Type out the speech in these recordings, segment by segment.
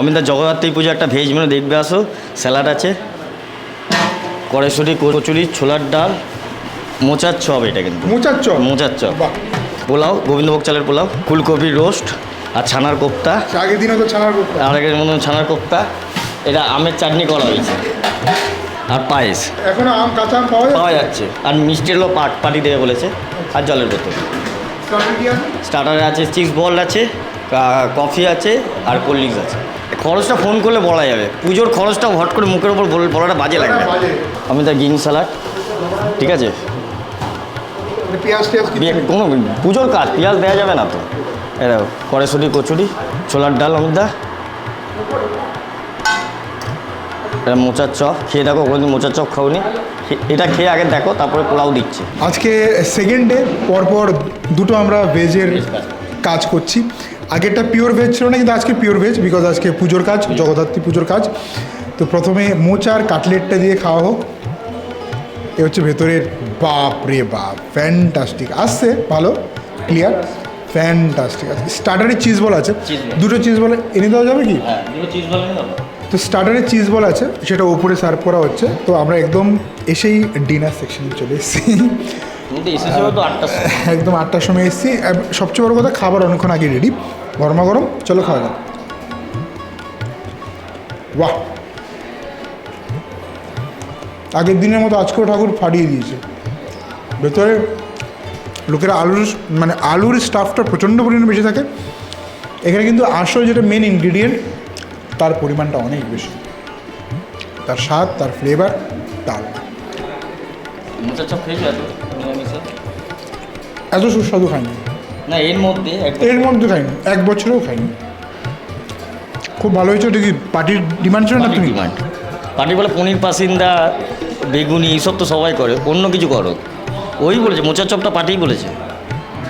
অমিতা জগদ্ধাত্রী পুজো একটা veg menu দেখবে আসো। স্যালাড আছে। কড়াইশুটি কচুরি ছোলার ডাল মোচার চপ এটা কিন্তু। মোচার চপ? মোচার চপ। পোলাও গোবিন্দভোগ চালের পোলাও ফুলকপির রোস্ট আর ছানার কোপ্তা। আগের দিনও তো ছানার করতে আর আগের মতন ছানার কোপ্তা। এটা আমের চাটনি করা হয়েছে। আর পায়েস। এখনও আম কাঁচা আম পাওয়া পাওয়া যাচ্ছে। আর মিষ্টি হলো পাট পাটি দেবে বলেছে। আর জলের বোতল। স্টার্টার কি আছে? স্টার্টারে আছে চিজ বল আছে কফি আছে আর কোল্ড ড্রিঙ্কস আছে। খরচটা ফোন করলে বলা যাবে। পুজোর খরচটা হট করে মুখের ওপর বল- বলাটা বাজে লাগবে। আমি তার গ্রিন স্যালাড ঠিক আছে? মানে কোনো পুজোর কাজ পেঁয়াজ দেওয়া যাবে না তো। এটা কড়াইশুটি কচুরি ছোলার ডাল অমিতা এটা মোচার চপ খেয়ে দেখো কোনোদিন মোচার চপ খাওনি। এটা খেয়ে আগে দেখো তারপরে পোলাও দিচ্ছে। আজকে সেকেন্ড ডে পরপর দুটো আমরা ভেজের কাজ করছি। আগেরটা পিওর ভেজ ছিল না কিন্তু আজকে পিওর ভেজ বিকজ আজকে পুজোর কাজ জগদ্ধাত্রী পুজোর কাজ। তো প্রথমে মোচার কাটলেটটা দিয়ে খাওয়া হোক। এ হচ্ছে ভেতরের বাপ রে বাপ ফ্যান্টাস্টিক আসছে ভালো ক্লিয়ার ফ্যান্টাস্টিক আছে স্টার্টারে চিজ বল আছে। দুটো চিজ বল এনে দেওয়া যাবে কি? হ্যাঁ তো স্টার্টারে চিজ বল আছে সেটা ওপরে সার্ভ করা হচ্ছে। তো আমরা একদম এসেই ডিনার সেকশনে চলে এসেছি। একদম আটটার সময় এসেছি সবচেয়ে বড় কথা খাবার অনেকক্ষণ আগে রেডি গরমা গরম, চলো খাওয়া যাক। বাহ! আগের দিনের মতো আজকেও ঠাকুর ফাটিয়ে দিয়েছে। ভেতরে লোকেরা আলুর মানে আলুর স্টাফটা প্রচণ্ড পরিমাণে বেশি থাকে। এখানে কিন্তু আসল যেটা মেন ইনগ্রিডিয়েন্ট তার পরিমাণটা অনেক বেশি। তার স্বাদ, তার ফ্লেভার তার। মোচার চপ খেয়েছো এত নিরামিষে? এত সুস্বাদু খাইনি। না এর মধ্যে এর মধ্যে খাইনি এক বছরেও খাইনি। খুব ভালো হয়েছে ওটা কি পার্টির ডিমান্ড ছিল না তুমি? ডিমান্ড। পার্টি বলে পনির পাসিন্দা বেগুনি এইসব তো সবাই করে অন্য কিছু করো। ওই বলেছে মোচার চপটা পার্টিই বলেছে।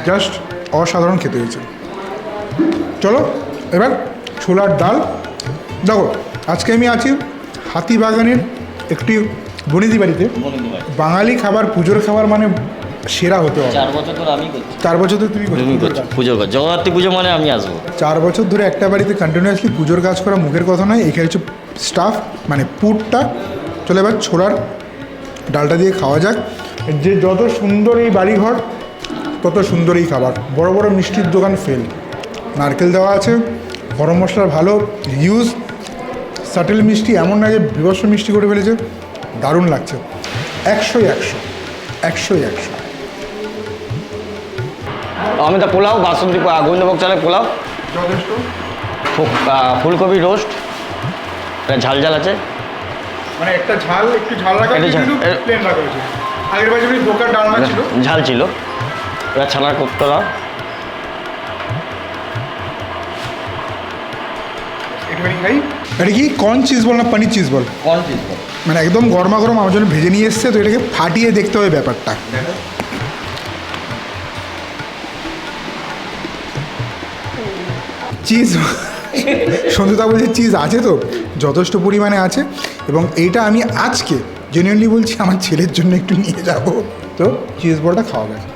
জাস্ট অসাধারণ খেতে হয়েছে। চলো এবার ছোলার ডাল। দেখো আজকে আমি আছি হাতিবাগানের একটি বনিদি বাড়িতে? বাঙালি খাবার পুজোর খাবার মানে সেরা হতে হবে। চার বছর ধরে আমি করছি। চার বছর ধরে তুমি করছ? কাজ। জগদ্ধাত্রী পুজো মানে আমি আসব। চার বছর ধরে একটা বাড়িতে কন্টিনিউয়াসলি পুজোর কাজ করা মুখের কথা নয় এখানে হচ্ছে স্টাফ মানে পুরটা। চলে এবার ছোলার ডালটা দিয়ে খাওয়া যাক। যে যত সুন্দর এই বাড়িঘর তত সুন্দর এই খাবার। বড় বড় মিষ্টির দোকান ফেল নারকেল দেওয়া আছে গরম মশলার ভালো ইউজ সাটেল মিষ্টি এমন না যে বিভৎস মিষ্টি করে ফেলেছে। দারুণ লাগছে। একশোই একশো একশোই একশো। আমি তো পোলাও বাসন্তী গোবিন্দভোগ চালের পোলাও। যথেষ্ট। ফুলকপি রোস্ট এটা ঝাল ঝাল আছে। মানে একটা ঝাল একটু ঝাল রাখা ঝাল, প্লেন রাখা হয়েছে। আগের বার যেমনি দোকান ডালনা ছিল। ঝাল ছিল। এবার ছানার কোপ্তলা। এটা কি? কর্ন চিজ বল না পনির চিজ বল? কোন চিজ মানে একদম গরমা গরম আমার জন্য ভেজে নিয়ে এসছে, তো এটাকে ফাটিয়ে দেখতে হবে ব্যাপারটা। চিজ সন্ধ্যতা বলছে চিজ আছে তো, যথেষ্ট পরিমাণে আছে। এবং এইটা আমি আজকে জেনুইনলি বলছি, আমার ছেলের জন্য একটু নিয়ে যাব। তো চিজ বলটা খাওয়া গেছে।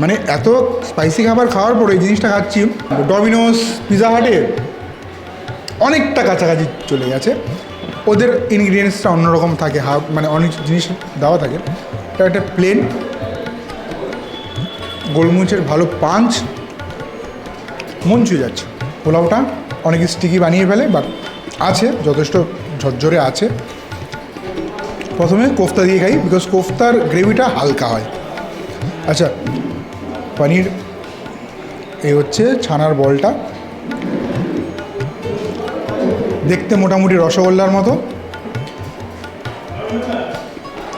মানে এত স্পাইসি খাবার খাওয়ার পরে এই জিনিসটা খাচ্ছি। ডমিনোস পিজা হাটে অনেকটা কাছাকাছি চলে গেছে। ওদের ইনগ্রিডিয়েন্টসটা অন্যরকম থাকে, হাফ মানে অনেক জিনিস দেওয়া থাকে। এটা একটা প্লেন গোলমরিচের ভালো পাঞ্চ মন ছুঁয়ে যাচ্ছে। পোলাওটা অনেক স্টিকি বানিয়ে ফেলে বাট আছে, যথেষ্ট ঝরঝরে আছে। প্রথমে কোফতা দিয়ে খাই বিকজ কোফতার গ্রেভিটা হালকা হয়। আচ্ছা পনির এই হচ্ছে ছানার বলটা। দেখতে মোটামুটি রসগোল্লার মতো।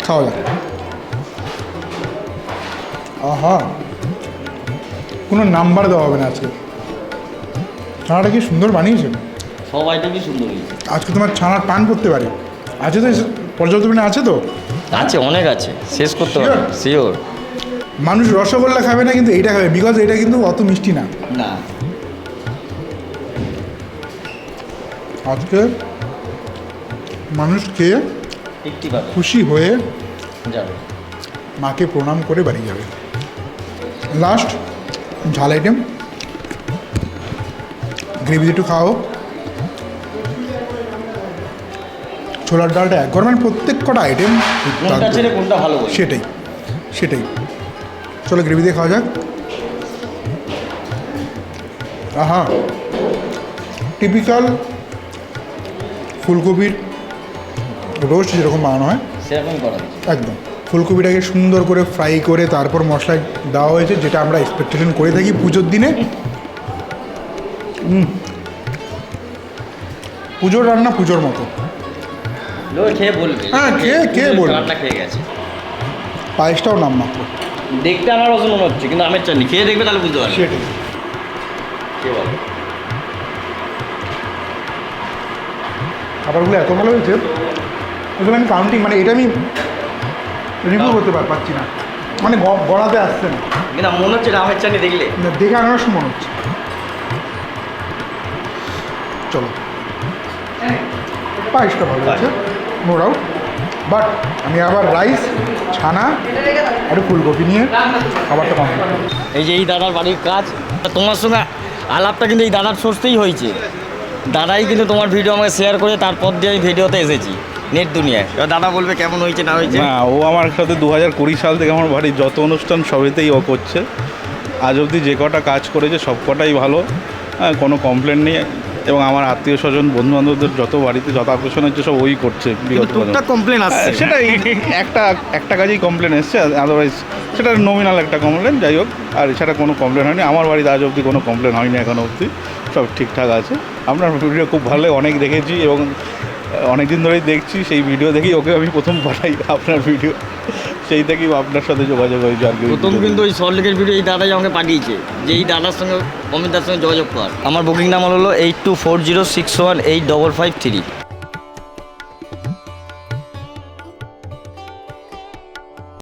খাওয়া যাক। আহা। কোনো নাম্বার দেওয়া হবে না আজকে। ছানাটা কি সুন্দর বানিয়েছে? সব আইটেমই সুন্দর আজকে তোমার ছানার টান করতে পারে। আছে তো পর্যাপ্ত পরিমাণে আছে তো? আছে অনেক আছে। শেষ করতে পারবে শিওর মানুষ রসগোল্লা খাবে না কিন্তু এইটা খাবে বিকজ এটা কিন্তু অত মিষ্টি না। না। আজকে মানুষ খেয়ে খুশি হয়ে যাবে। মাকে প্রণাম করে বাড়ি যাবে। লাস্ট ঝাল আইটেম গ্রেভি একটু খাও ছোলার ডালটা এক মানে প্রত্যেক কটা আইটেম সেটাই সেটাই। চলো গ্রেভি দিয়ে খাওয়া যাক। আহা টিপিক্যাল ফুলকপির রোস্ট যেরকম বানানো হয় সেরকম করা একদম। ফুলকপিটাকে সুন্দর করে ফ্রাই করে তারপর মশলা দেওয়া হয়েছে যেটা আমরা এক্সপেকটেশন করে থাকি পুজোর দিনে। পুজোর রান্না পুজোর মতো। খেয়ে বলবে। হ্যাঁ, খেয়ে- খেয়ে বলবে। রান্না খেয়ে গেছে। পায়েসটাও নাম মাত্র। দেখতে আমার মনে হচ্ছে কিন্তু আমের চাটনি। খেয়ে দেখবে তাহলে বুঝতে পারবে। সেটাই। কে বলে খাবারগুলো এত ভালো হয়েছে এগুলো আমি কাউন্টিং মানে এটা আমি রিভিউ করতে পারছি না। মানে গড়াতে আসছে না। মনে হচ্ছে আমের চাটনি দেখলে। দেখে আনারস মনে হচ্ছে। চলো। পায়েসটা ভালো হয়েছে নো ডাউট বাট আমি আবার রাইস ছানা আর ফুলকপি নিয়ে খাবারটা কম এই যে এই দাদার বাড়ির কাজ তোমার সঙ্গে আলাপটা কিন্তু এই দাদার সোর্সতেই হয়েছে। দাদাই কিন্তু তোমার ভিডিও আমাকে শেয়ার করে তারপর দিয়ে আমি ভিডিওতে এসেছি নেট দুনিয়ায়। এবার দাদা বলবে কেমন হয়েছে না হয়েছে? না ও আমার সাথে দু হাজার কুড়ি সাল থেকে আমার বাড়ির যত অনুষ্ঠান সবেতেই ও করছে। আজ অবধি যে কটা কাজ করেছে সব কটাই ভালো। হ্যাঁ কোনো কমপ্লেন নেই। এবং আমার আত্মীয় স্বজন বন্ধু বান্ধবদের যত বাড়িতে যত আকর্ষণ হচ্ছে সব ওই করছে বিগত বছর। টুকটাক কমপ্লেন আসছে। হ্যাঁ, সেটা একটা একটা কাজেই কমপ্লেন এসছে আদারওয়াইজ সেটা নমিনাল একটা কমপ্লেন যাই হোক। আর সেটা কোনো কমপ্লেন হয়নি। আমার বাড়িতে আজ অবধি কোনো কমপ্লেন হয়নি এখনও অবধি। সব ঠিকঠাক আছে। আপনার ভিডিও খুব ভালো অনেক দেখেছি এবং অনেক দিন ধরেই দেখছি সেই ভিডিও দেখেই ওকে আমি প্রথম পাঠাই আপনার ভিডিও। সেই থেকেই আপনার সাথে যোগাযোগ হয়েছে আর কি প্রথম কিন্তু ওই সল্টলেকের ভিডিও এই দাদাই আমাকে পাঠিয়েছে যে এই দাদার সঙ্গে অমিতার সঙ্গে যোগাযোগ কর। আমার বুকিং নাম্বার হলো eight two four zero six one eight double five three